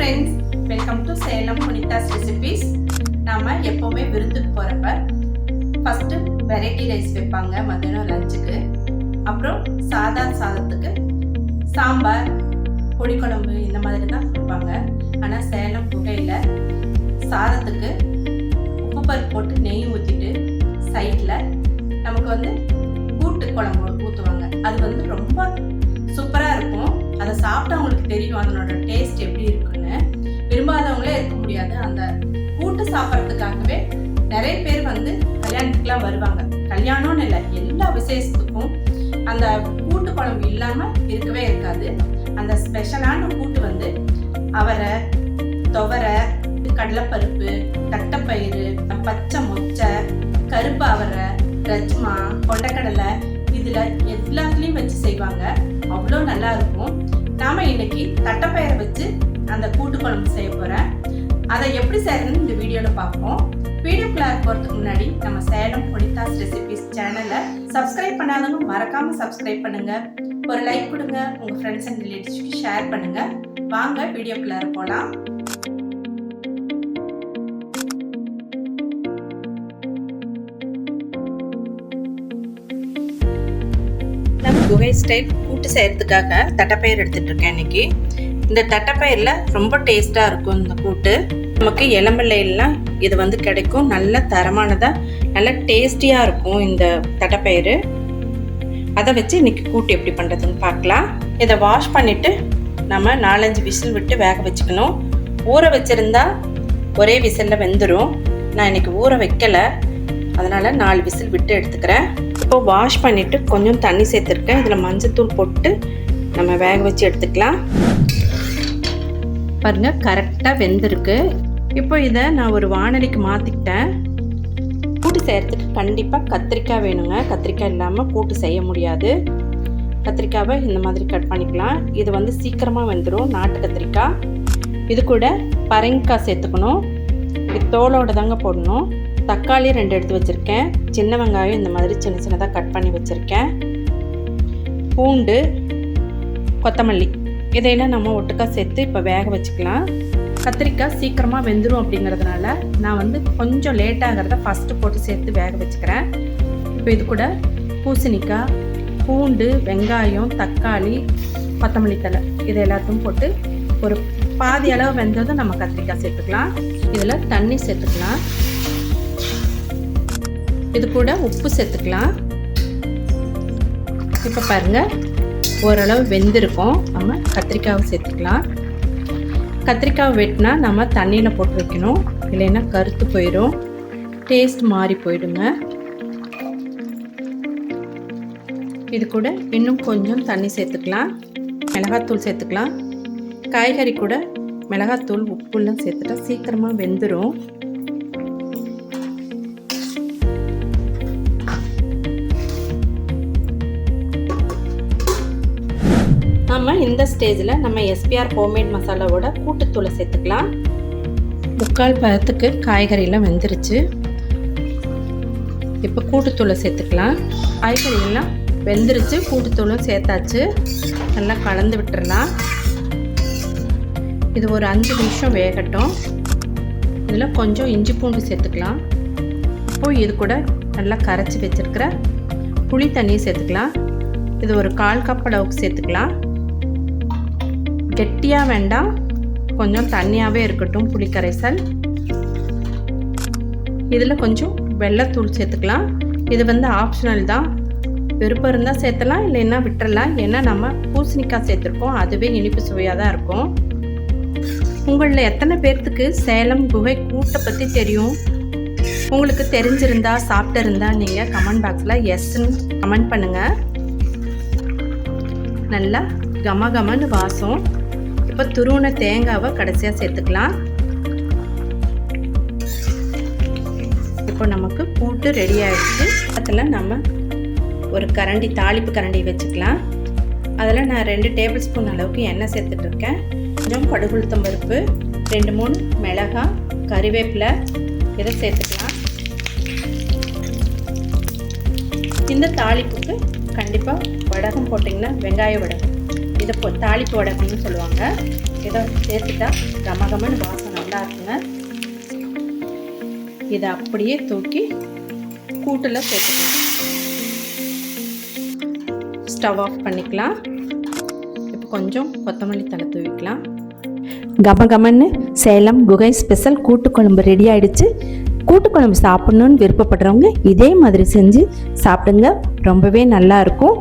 Friends welcome to Salem Punithas recipes நாம் எப்போவுமே விருந்துக்கு போகிறப்ப ஃபஸ்ட்டு வெரைட்டி ரைஸ் வைப்பாங்க மதியானம் லஞ்சுக்கு அப்புறம் சாதா சாதத்துக்கு சாம்பார் பொடிக்குழம்பு இந்த மாதிரி தான் வைப்பாங்க ஆனால் சேலம் புகையில் சாதத்துக்கு உப்பு பருப்பு போட்டு நெய் ஊற்றிட்டு சைடில் நமக்கு வந்து கூட்டு குழம்பு ஊற்றுவாங்க அது வந்து ரொம்ப சூப்பராக இருக்கும். அதை சாப்பிட்டவங்களுக்கு தெரியும் அதனோட டேஸ்ட் எப்படி இருக்குன்னு. விரும்பாதவங்களே இருக்க முடியாது. அந்த கூட்டு சாப்பிட்றதுக்காகவே நிறைய பேர் வந்து கல்யாணத்துக்குலாம் வருவாங்க. கல்யாணம்னு இல்லை எல்லா விசேஷத்துக்கும் அந்த கூட்டு குழம்பு இல்லாமல் இருக்கவே இருக்காது. அந்த ஸ்பெஷலான கூட்டு வந்து அவரை துவரை கடலைப்பருப்பு தட்டைப்பயிறு பச்சை மொச்சை கருப்பு அவரை ரஜ்மா கொண்டக்கடலை இதில் எல்லாத்துலேயும் வச்சு செய்வாங்க. அவ்வளோ நல்லா இருக்கும். நாம இன்னைக்கு தட்டைப்பயிரை வச்சு அந்த கூட்டு குழம்பு செய்ய போகிறேன் அதை எப்படி செய்யறதுன்னு இந்த வீடியோவில் பார்ப்போம். வீடியோக்குள்ள போகிறதுக்கு முன்னாடி நம்ம சேலம் புனிதாஸ் ரெசிபிஸ் சேனலை சப்ஸ்கிரைப் பண்ணாதவங்க மறக்காம சப்ஸ்கிரைப் பண்ணுங்க. ஒரு லைக் கொடுங்க உங்க ஃப்ரெண்ட்ஸ் அண்ட் ரிலேட்டிவ்ஸ்க்கு ஷேர் பண்ணுங்க. வாங்க வீடியோக்குள்ள போகலாம் நம்ம குகை ஸ்டைல் கூட்டு செய்கிறதுக்காக தட்டைப்பயிர் எடுத்துகிட்டு இருக்கேன் இன்னைக்கு. இந்த தட்டைப்பயிரில் ரொம்ப டேஸ்ட்டாக இருக்கும் இந்த கூட்டு. நமக்கு இளம்பிள்ளைலாம் இது வந்து கிடைக்கும். நல்ல தரமானதாக நல்ல டேஸ்டியாக இருக்கும் இந்த தட்டைப்பயிறு. அதை வச்சு இன்னைக்கு கூட்டு எப்படி பண்ணுறதுன்னு பார்க்கலாம். இதை வாஷ் பண்ணிவிட்டு நம்ம நாலஞ்சு விசில் விட்டு வேக வச்சுக்கணும். ஊற வச்சுருந்தா ஒரே விசிலில் வெந்துடும் நான் இன்னைக்கு ஊற வைக்கலை. அதனால் நாலு விசில் விட்டு எடுத்துக்கிறேன். இப்போ வாஷ் பண்ணிவிட்டு கொஞ்சம் தண்ணி சேர்த்துருக்கேன். இதில் மஞ்சத்தூள் போட்டு நம்ம வேக வச்சு எடுத்துக்கலாம். பாருங்கள் கரெக்டாக வெந்திருக்கு. இப்போ இதை நான் ஒரு வானலிக்கு மாற்றிக்கிட்டேன் கூட்டு செய்கிறதுக்கு கண்டிப்பாக கத்திரிக்காய் வேணுங்க. கத்திரிக்காய் இல்லாமல் கூட்டு செய்ய முடியாது. கத்திரிக்காவை இந்த மாதிரி கட் பண்ணிக்கலாம். இது வந்து சீக்கிரமாக வெந்துடும் நாட்டு கத்திரிக்காய். இது கூட பரங்கிக்காய் சேர்த்துக்கணும். இது தோலோட தாங்க போடணும். தக்காளி ரெண்டு எடுத்து வச்சுருக்கேன். சின்ன வெங்காயம் இந்த மாதிரி சின்ன சின்னதாக கட் பண்ணி வச்சுருக்கேன். பூண்டு கொத்தமல்லி. இதையெல்லாம் நம்ம ஒட்டுக்கா சேர்த்து இப்போ வேக வச்சுக்கலாம். கத்திரிக்காய் சீக்கிரமாக வெந்துடும் அப்படிங்கிறதுனால நான் வந்து கொஞ்சம் லேட் ஆகிறத ஃபஸ்ட்டு போட்டு சேர்த்து வேக வச்சுக்கிறேன். இப்போ இது கூட பூசணிக்காய் பூண்டு வெங்காயம் தக்காளி கொத்தமல்லி தலை இது எல்லாத்தையும் போட்டு ஒரு பாதி அளவு வெந்ததும் நம்ம கத்திரிக்காய் சேர்த்துக்கலாம். இதில் தண்ணி சேர்த்துக்கலாம். இது கூட உப்பு சேர்த்துக்கலாம். இப்போ பாருங்கள் ஓரளவு வெந்திருக்கும். நம்ம கத்திரிக்காவை சேர்த்துக்கலாம். கத்திரிக்காய் வெட்டினா நம்ம தண்ணியில் போட்டு வைக்கணும். இல்லைன்னா கருத்து போயிடும் டேஸ்ட் மாறி போயிடுங்க. இது கூட இன்னும் கொஞ்சம் தண்ணி சேர்த்துக்கலாம். மிளகாத்தூள் சேர்த்துக்கலாம். காய்கறி கூட மிளகாத்தூள் உப்புலாம் சேர்த்துட்டா சீக்கிரமாக வெந்துடும் நம்ம இந்த ஸ்டேஜில் நம்ம எஸ்பிஆர் ஹோம்மேட் மசாலாவோட கூட்டுத்தூளை சேர்த்துக்கலாம். முக்கால் பழத்துக்கு காய்கறியெல்லாம் வெந்துருச்சு. இப்போ கூட்டுத்தூளை சேர்த்துக்கலாம். காய்கறியெல்லாம் வெந்துருச்சு கூட்டுத்தூளும் சேர்த்தாச்சு. நல்லா கலந்து விட்டுறலாம். இது ஒரு அஞ்சு நிமிஷம் வேகட்டும். இதில் கொஞ்சம் இஞ்சி பூண்டு சேர்த்துக்கலாம். இப்போது இது கூட நல்லா கரைச்சி வச்சுருக்கிற புளி தண்ணியை சேர்த்துக்கலாம். இது ஒரு கால் கப் அளவுக்கு சேர்த்துக்கலாம். கெட்டியாக வேண்டாம் கொஞ்சம் தண்ணியாகவே இருக்கட்டும் புளிக்கரைசல். இதில் கொஞ்சம் வெள்ளத்தூள் சேர்த்துக்கலாம். இது வந்து ஆப்ஷனல் தான். விருப்பம் இருந்தால் சேர்த்தலாம் இல்லைன்னா விட்டுறலாம். ஏன்னா நம்ம பூசணிக்காய் சேர்த்துருக்கோம். அதுவே இனிப்பு சுவையாக தான் இருக்கும். உங்களில் எத்தனை பேர்த்துக்கு சேலம் குகை கூட்டை பற்றி தெரியும்? உங்களுக்கு தெரிஞ்சிருந்தா சாப்பிட்டு இருந்தால் நீங்கள் கமெண்ட் பாக்ஸில் எஸ்ன்னு கமெண்ட் பண்ணுங்கள் நல்லா கம கமன்னு வாசம். இப்போ துருவன தேங்காவை கடைசியாக சேர்த்துக்கலாம். இப்போ நமக்கு பூட்டு ரெடி ஆகிடுச்சு அதில் நம்ம ஒரு கரண்டி தாளிப்பு கரண்டி வச்சுக்கலாம். அதில் நான் ரெண்டு டேபிள் ஸ்பூன் அளவுக்கு எண்ணெய் சேர்த்துட்ருக்கேன் கொஞ்சம் கடுகுளுத்தம் பருப்பு ரெண்டு மூணு மிளகாய் கறிவேப்பிலை இதை சேர்த்துக்கலாம். இந்த தாளிப்புக்கு கண்டிப்பாக வடகம் போட்டிங்கன்னா வெங்காய வடகம். இதை இதை போ தாளிப்போட அப்படின்னு சொல்லுவாங்க. இதை சேர்த்துட்டா கமகமன்னு வாசம் நல்லா இருக்குங்க இதை அப்படியே தூக்கி கூட்டில் சேர்த்துக்கலாம். ஸ்டவ் ஆஃப் பண்ணிக்கலாம். இப்போ கொஞ்சம் கொத்தமல்லி தலை தூவிக்கலாம். கமகமன்னு சேலம் குகை ஸ்பெஷல் கூட்டுக்குழம்பு ரெடி ஆயிடுச்சு. கூட்டுக்குழம்பு சாப்பிட்ணுன்னு விருப்பப்படுறவங்க இதே மாதிரி செஞ்சு சாப்பிடுங்க. ரொம்பவே நல்லா இருக்கும்.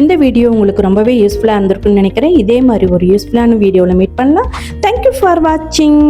இந்த வீடியோ உங்களுக்கு ரொம்பவே யூஸ்ஃபுல்லாக இருந்திருக்குன்னு நினைக்கிறேன். இதே மாதிரி ஒரு யூஸ்ஃபுல்லான வீடியோவில் மீட் பண்ணலாம். தேங்க்யூ ஃபார் வாட்சிங்